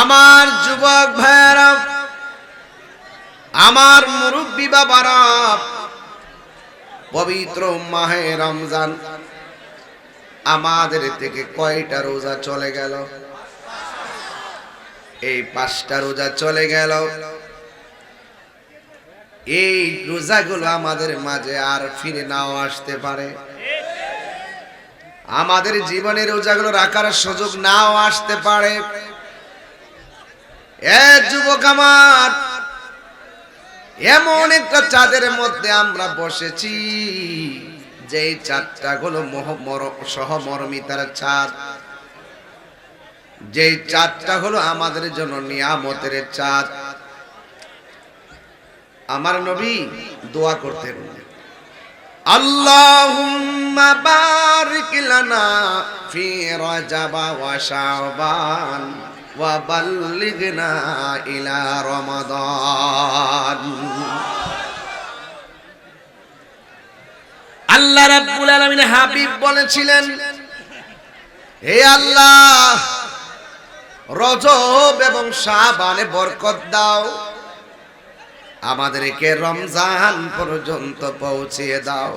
আমার যুবক ভাইয়েরা, আমার মুরব্বী বাবারা, পবিত্র মাহে রমজান আমাদের থেকে কয়টা রোজা চলে গেল? এই পাঁচটা রোজা চলে গেল। এই রোজাগুলো আমাদের মাঝে আর ফিরে নাও আসতে পারে। আমাদের জীবনের রোজাগুলো রাখার সুযোগ নাও আসতে পারে। এ যুবক আমার, এমন একটা চাঁদের মধ্যে আমরা বসেছি যে চাঁদটা হলো সহমর্মিতার চাঁদ। যে চাঁদটা হলো আমাদের জন্য নিয়ামতের চাঁদ। আমার নবী দোয়া করতেন, আল্লাহুম্মা বারিক লানা ফি রাজাব ওয়া শাবান বাল্লিগনা ইলা রমাদান। আল্লাহ রাব্বুল আলামিন হাবিব বলেছিলেন, হে আল্লাহ, রজব এবং শাবানে বরকত দাও। আমাদেরকে রমজান পর্যন্ত পৌঁছিয়ে দাও।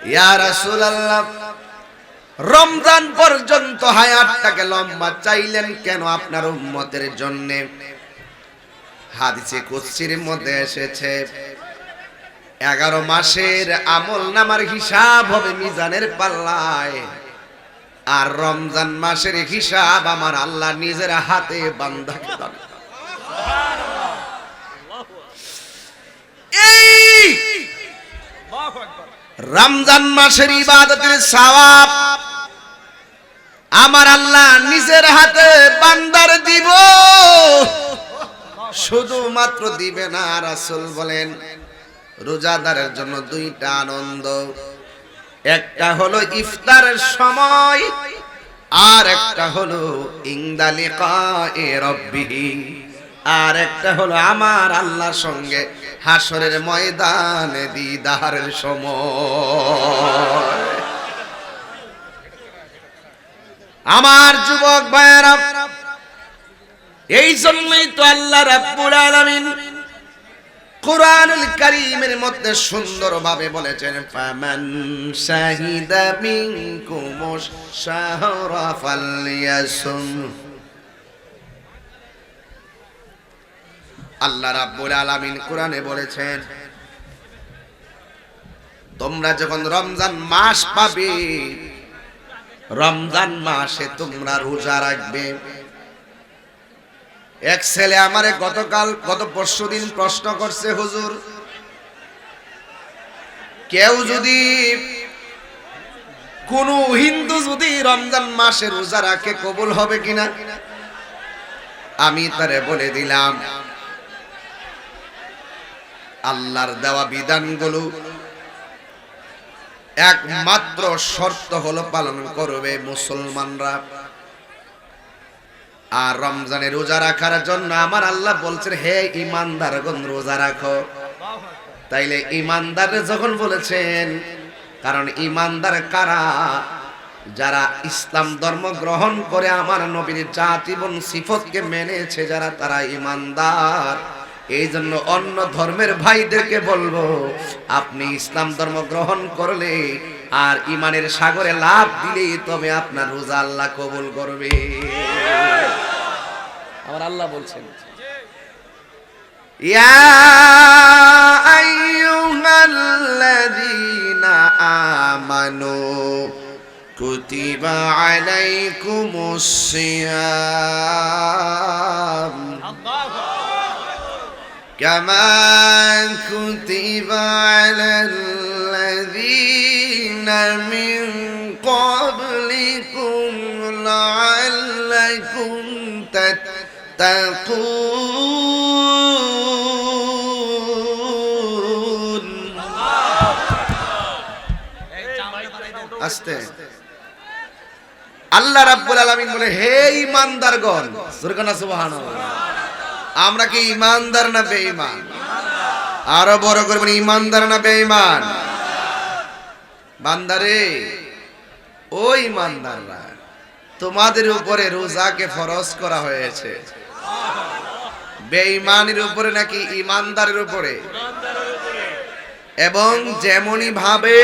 ইয়া রাসূলুল্লাহ রমজান পর্যন্ত হায়াতটাকে লম্বা চাইলেন কেন আপনার উম্মতের জন্য? হাদিসে কুদসির মধ্যে এসেছে এগারো মাসের আমল নামার হিসাব হবে মিজানের পাল্লায় আর রমজান মাসের হিসাব আমার আল্লাহ নিজের হাতে বান্ধাকে দান এই রমজান মাসের ইবাদতের সওয়াব আমার আল্লাহ নিজের হাতে বান্দার দিব। শুধুমাত্র দিবে না রাসূল বলেন, রোজাদারের জন্য দুইটা আনন্দ। একটা হলো ইফতারের সময়, আর একটা হলো ইংদালিকা এ রব্বিহি। আর একটা হলো আমার আল্লাহর সঙ্গে হাসরের ময়দানে দিদারের সময়। আমার যুবক ভাইয়েরা, এই জন্যই তো আল্লাহ রাব্বুল আলামিন কোরআনুল কারীমের মধ্যে সুন্দরভাবে বলেছেন, ফামান শাহিদা মিনকুম শাহরা ফালইয়াসুম। আল্লাহ রাব্বুল আলামিন কোরআনে বলেছেন, তোমরা যখন রমজান মাস পাবে, রমজান মাসে তোমরা রোজা রাখবে। এক ছেলে আমারে গতকাল, গত পরশু দিন প্রশ্ন করছে, হুজুর, কেউ যদি কোন হিন্দু যদি রমজান মাসে রোজা রাখে, কবুল হবে কিনা? আমি তারে বলে দিলাম আল্লাহর দেওয়া বিধানগুলো একমাত্র শর্ত হলো পালন করবে মুসলমানরা। আর রমজানে রোজা রাখার জন্য আমার আল্লাহ বলছেন, হে ইমানদারগণ রোজা রাখো। তাইলে ইমানদার যখন বলেছেন, কারণ ইমানদার কারা? যারা ইসলাম ধর্ম গ্রহণ করে আমার নবীর জাতিবন সিফতকে মেনেছে, যারা তারা ইমানদার এই জন্য অন্য ধর্মের ভাইদেরকে বলব আপনি ইসলাম ধর্ম গ্রহণ করলে আর ইমানের সাগরে লাভ দিলে তবে আপনার রোজা আল্লাহ কবুল করবে। আমার আল্লাহ বলছেন। আমানু কুতিবা আলাইকুমুস সিয়াম। كما كتب على الذين من قبلكم لعلكم تتقون আস্তে আল্লাহ রাব্বুল আলামিন বলে হে ইমানদারগণ সুরকানা সুবহানাল্লাহ আমরা কি ইমানদার না বেঈমান? আরও বড় করবেন ইমানদার না বেঈমান? বান্দারে, ও ইমানদাররা, তোমাদের উপরে রোজাকে ফরজ করা হয়েছে। বেঈমানের উপরে নাকি ইমানদারের উপরে? এবং যেমনই ভাবে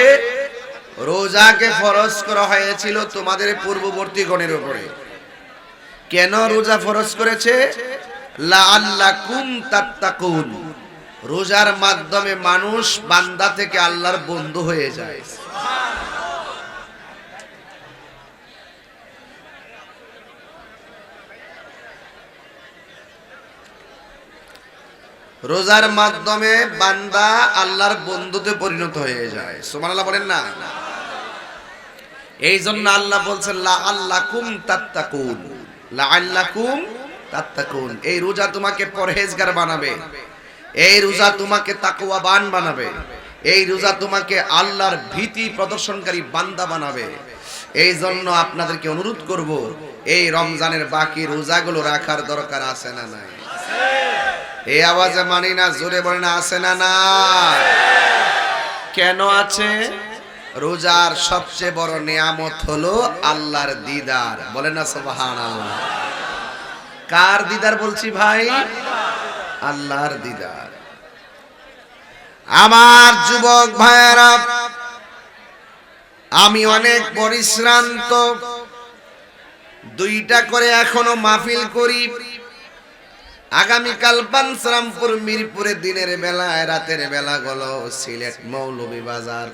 রোজাকে ফরজ করা হয়েছিল তোমাদের পূর্ববর্তী গণের উপরে। কেন রোজা ফরজ করেছে? রোজার মাধ্যমে মানুষ বান্দা থেকে আল্লাহর বন্ধু হয়ে যায়। রোজার মাধ্যমে বান্দা আল্লাহর বন্ধুতে পরিণত হয়ে যায়। সুবহানাল্লাহ বলেন না? এই জন্য আল্লাহ বলছেন লা আল্লাকুম তাত্তাকুন। লা আল্লাকুম তাত্তাকুন, এই রোজা তোমাকে পরহেজগার বানাবে। এই রোজা তোমাকে তাকওয়াবান বানাবে। এই রোজা তোমাকে আল্লাহর ভীতি প্রদর্শনকারী বান্দা বানাবে। এই জন্য আপনাদেরকে অনুরোধ করব, এই রমজানের বাকি রোজাগুলো রাখার দরকার আছে না নাই? এই আওয়াজে মানি না, জোরে বলে না, আছে না না কেন আছে? রোজার সবচেয়ে বড় নিয়ামত হলো আল্লাহর দিদার। বলেন না সুবহান আল্লাহ কার দিদার বলছি ভাই? আল্লাহর দিদার। আমার যুবক ভাইয়েরা, আমি অনেক পরিশ্রান্ত। দুইটা করে এখনও মাহফিল করি। আগামীকাল বানসারামপুর মিরপুরে দিনের বেলায় রাতের বেলা গেল সিলেট মৌলভী বাজার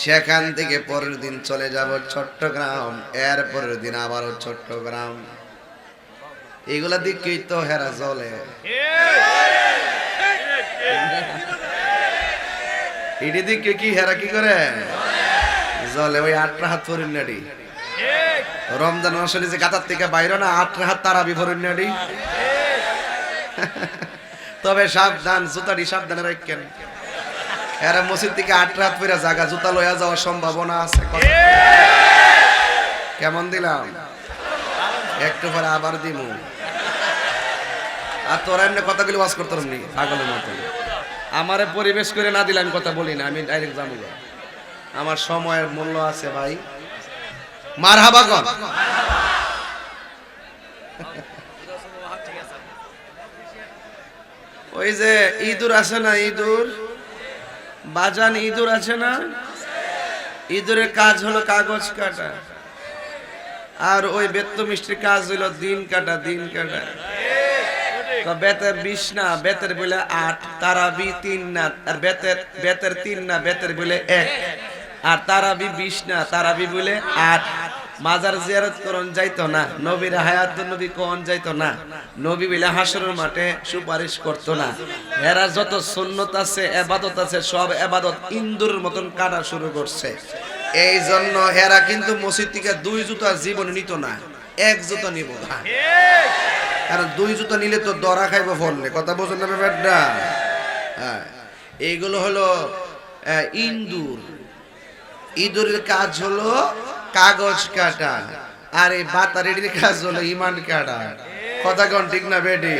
সেখান থেকে পরের দিন চলে যাব চট্টগ্রাম। এর পরের দিন আবারও চট্টগ্রাম। এগুলা দিকেই তো হেরা চলে। এটি দিকে কি হেরা কি করে? জলে ওই আটটা হাত পরিন নাডি রমজান মাসে যে গাতার থেকে বাইরে না আটটা হাত তারা বিভরণ নাডি তবে সাবধান জুতাটি সাবধানে রাখেন। এরা মসজিদ থেকে আট রাত পরে জায়গা জুতা লইয়া যাওয়ার সম্ভাবনা আছে কেমন দিলাম? একটু পরে আবার দিমু। আর তোরা এমনি কথাগুলি ওয়াজ করতাম নি পাগলের মতো। আমারে পরিবেশ করে না দিলে আমি কথা বলি না আমি ডাইরেক্ট জানব আমার সময়ের মূল্য আছে ভাই। মার হাবা কন ওই যে ইঁদুর আছে না ইঁদুর? বাজান ইঁদুর আছে না? ইঁদুরের কাজ হলো কাগজ কাটা। আর ওই বেত্ত মিষ্টির কাজ হলো দিন কাটা দিন কাটা। বেতের বিশ না, বেতের বলে আট, তারাবি তিন না, আর বেতের বেতের তিন না, বেতের বলে এক। আর তারাবি বিশ না, তারাবি বলে আট। মাজার জিয়ারত করন যাইতো না, নবীর হায়াত নবী কোন যাইতো না, নবী বিলে হাসরের মাঠে সুপারিশ করতো না। এরা যত সুন্নত আছে, এবাদত আছে, সব এবাদত ইন্দুরের মতন কাটা শুরু করছে। এই জন্য হেরা কিন্তু মসজিদ থেকে দুই জুতা জীবন নিত না, এক জুতা নিব। না কারণ দুই জুতা নিলে তো দরা খাইব ফললে কথা বোঝেন না ব্যাপারটা? হ্যাঁ এইগুলো হলো ইন্দুর। ইঁদুরের কাজ হলো কাগজ কাটা। আর এই বাতারের কাজ হলো ইমান কাটা। কথা কন ঠিক না বেডি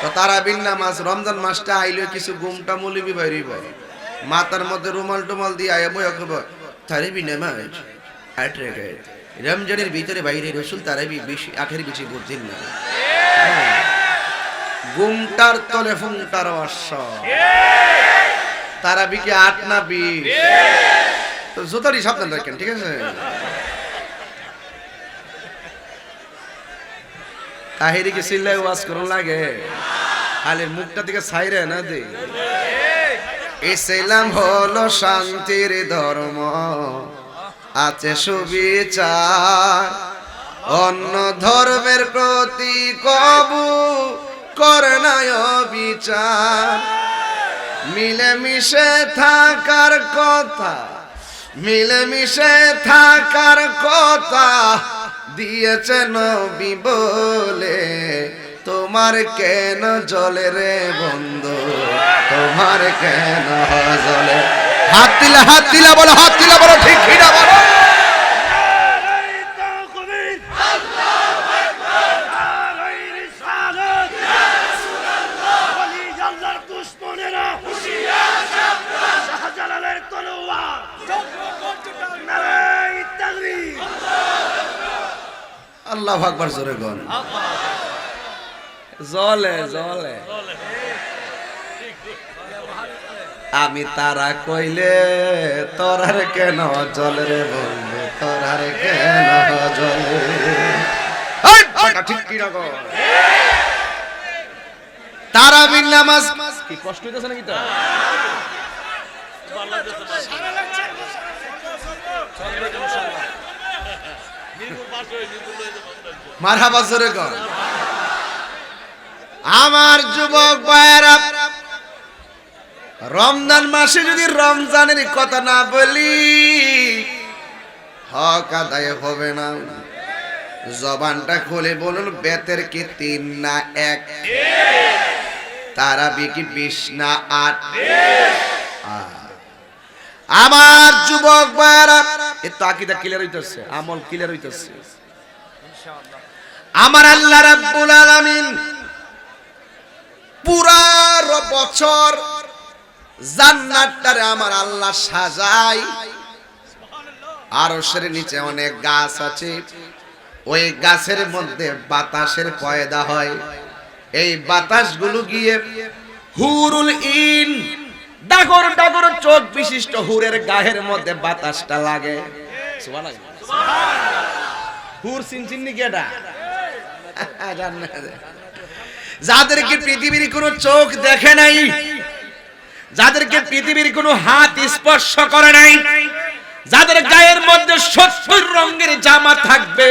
তো তারা বিন্না মাস রমজান মাসটা আইলে কিছু গুমটা মুলিবি বাইরিব। মাথার মধ্যে রুমাল টুমাল দিয়ে আয় বই অকব তারে বিনা মাস আট রেখে রমজানের ভিতরে বাইরে রসুল তারাবি বেশি, আখের বেশি বুঝছেন না। হ্যাঁ। গুমটার তলে ফুংটার অশ্ব। তারা বিকে আট না বিশ। জুতারি সাবধান রাখেন, ঠিক আছে? তাহিরিকে সিল্লাই ওয়াজ করুন লাগে? খালি মুখটা থেকে ছাইরে না দে। ইসলাম হলো শান্তির ধর্ম, আছে সুবিচার। অন্য ধর্মের প্রতি কবু করে বিচার মিলেমিশে থাকার কথা, মিলেমিশে থাকার কথা দিয়েছে বিবলে বলে, তোমার কেন জলে রে বন্ধু? তোমার কেন জলে? হাত দিলা হাত দিলা বলো, হাত দিলা বলো, ঠিক কিনা বলো? আল্লাহ আকবার জোরে গন জলে জলে। আমি তারা কইলে তোরার কেন জলে রে বন্ধু তোরার কেন জলে ঠিক কি রকম? তারাবির নামাজ কি কষ্ট হইতেছে নাকি তো মারহাবা জোরে কর আমার যুবক ভাইয়েরা, রমজান মাসে যদি রমজানের কথা না বলি, হক আদায় হবে না। জবানটা খুলে বলুন, বেতের কি তিন না এক? তারা বিকি বিশ না আট। আমার যুবক ভাইয়েরা, এ তো আকিদা ক্লিয়ার হইতেছে, আমল ক্লিয়ার হইতেছে। আমার আল্লাহ রাব্বুল আলামিন পুরার বছর জান্নাতটারে আমার আল্লাহ সাজায়। আরশের নিচে অনেক গাছ আছে। ওই গাছের মধ্যে বাতাসের পয়দা হয়। এই বাতাসগুলো গিয়ে হুরুল ইন, ডাগর ডাগর চোখ বিশিষ্ট হুরের গায়ের মধ্যে বাতাসটা লাগে। হুর চিনচিন্নি কেডা যাদেরকে পৃথিবীর কোনো চোখ দেখে নাই, যাদেরকে পৃথিবীর কোনো হাত স্পর্শ করে নাই, যাদের গায়ের মধ্যে সত্তর রঙের জামা থাকবে,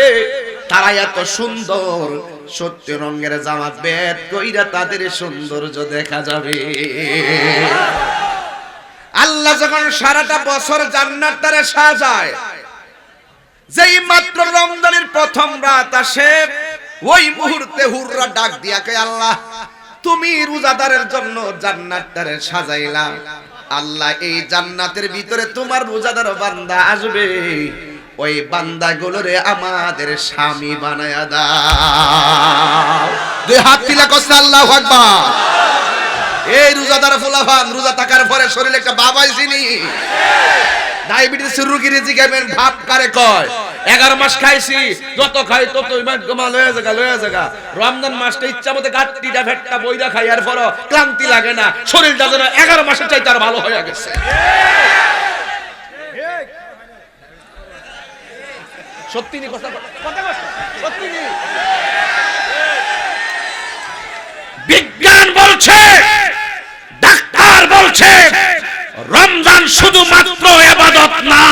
তারা এত সুন্দর সত্য রঙের জামা, বেদ কইরা তাদের সৌন্দর্য দেখা যাবে। আল্লাহ যখন সারাটা বছর জান্নাত তারে সাজায়, যেই মাত্র রমজানের প্রথম রাত আসে ওই মুহূর্তে হুররা ডাক দিয়া কে আল্লাহ, তুমি রোজাদারের জন্য জান্নাতটারে সাজাইলা। আল্লাহ, এই জান্নাতের ভিতরে তোমার রোজাদার বান্দা আসবে। ওই বান্দাগুলোরে আমাদের স্বামী বানায়া দাও। দুই হাত তিলা কষ্ট আল্লাহু আকবার। এই রোজাদার ফুলাফান, রোজা থাকার পরে শরীরে একটা বাবাই চিনি ডায়াবেটিস রোগীর জিগাবেন ভাব কারে কয়? এগারো মাস খাইছি, যত খাই তত কমা লয়ে জায়গা লয়ে জায়গা রমজান মাসটা ইচ্ছা মতো গাট্টিটা, ভেটটা, বইরা খাই, আর পর ক্লান্তি লাগে না। শরীর শরীরটা যেন এগারো মাসের চাইতে আর ভালো হয়ে গেছে। সত্যি নি, কথা কথা সত্যি নি বিজ্ঞান বলছে ডাক্তার বলছে রমজান শুধুমাত্র এবাদত না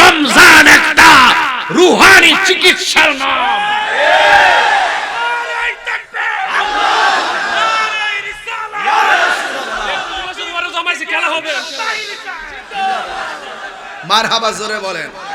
রমজান একটা রুহানি চিকিৎসার নাম মারহাবা জোরে বলেন।